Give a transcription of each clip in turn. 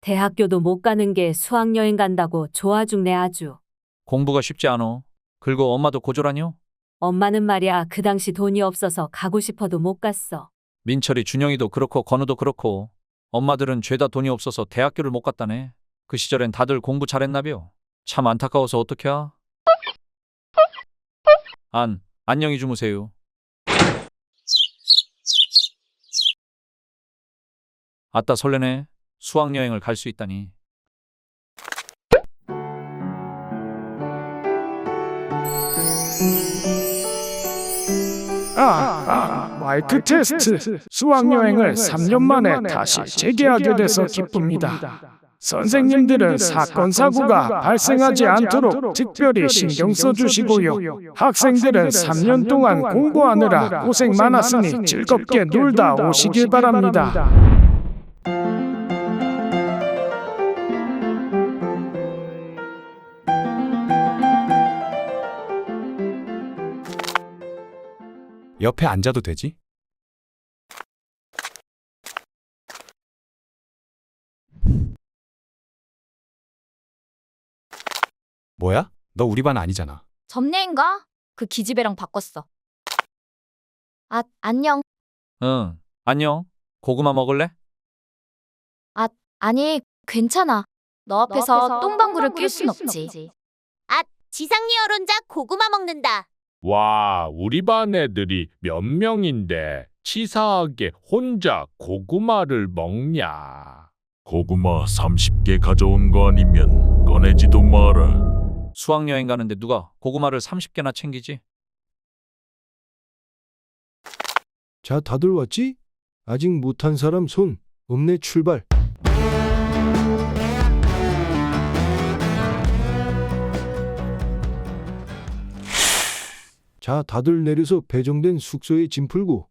대학교도 못 가는 게 수학여행 간다고 좋아 죽네 아주. 공부가 쉽지 않어. 그리고 엄마도 고졸하뇨? 엄마는 말이야 그 당시 돈이 없어서 가고 싶어도 못 갔어. 민철이 준영이도 그렇고 건우도 그렇고 엄마들은 죄다 돈이 없어서 대학교를 못 갔다네. 그 시절엔 다들 공부 잘했나벼. 참 안타까워서 어떡해? 안, 안녕히 주무세요. 아따 설레네. 수학여행을 갈 수 있다니. 아, 아, 마이크 테스트 수학여행을 3년 만에 다시 재개하게 돼서 기쁩니다. 선생님들은 사건 사고가 발생하지 않도록 특별히 신경 써주시고요. 학생들은 3년 동안 공부하느라 고생 많았으니 즐겁게 놀다 오시길 바랍니다. 옆에 앉아도 되지? 뭐야? 너 우리 반 아니잖아. 점례인가? 그 기집애랑 바꿨어. 아, 안녕. 응, 안녕. 고구마 먹을래? 아니, 괜찮아. 너 앞에서 똥방구를 낄 순 없지. 아, 지상리 어론자 고구마 먹는다. 와, 우리 반 애들이 몇 명인데 치사하게 혼자 고구마를 먹냐. 고구마 30개 가져온 거 아니면 꺼내지도 마라. 수학여행 가는데 누가 고구마를 30개나 챙기지? 자, 다들 왔지? 아직 못한 사람 손. 없네 출발. 자, 다들 내려서 배정된 숙소에 짐 풀고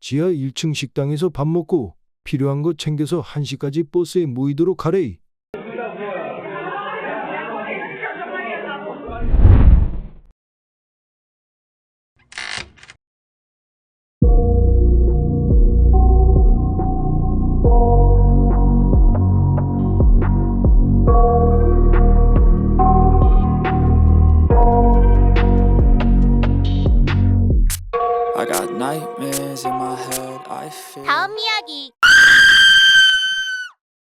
지하 1층 식당에서 밥 먹고 필요한 거 챙겨서 1시까지 버스에 모이도록 하래. Days in my head, I feel. 다음 이야기.